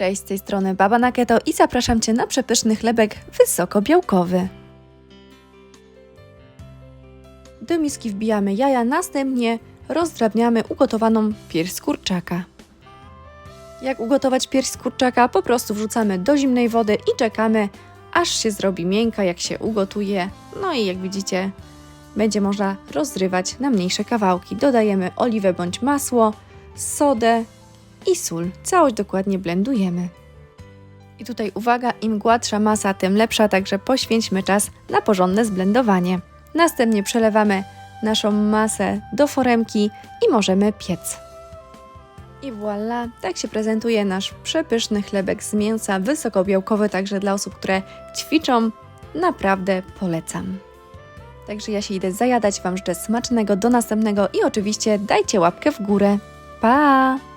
Cześć, z tej strony Baba na Keto i zapraszam Cię na przepyszny chlebek wysokobiałkowy. Do miski wbijamy jaja, następnie rozdrabniamy ugotowaną pierś z kurczaka. Jak ugotować pierś z kurczaka? Po prostu wrzucamy do zimnej wody i czekamy, aż się zrobi miękka, jak się ugotuje. No i jak widzicie, będzie można rozrywać na mniejsze kawałki. Dodajemy oliwę bądź masło, sodę i sól. Całość dokładnie blendujemy. I tutaj uwaga, im gładsza masa, tym lepsza, także poświęćmy czas na porządne zblendowanie. Następnie przelewamy naszą masę do foremki i możemy piec. I voilà, tak się prezentuje nasz przepyszny chlebek z mięsa, wysokobiałkowy, także dla osób, które ćwiczą, naprawdę polecam. Także ja się idę zajadać, Wam życzę smacznego, do następnego i oczywiście dajcie łapkę w górę. Pa!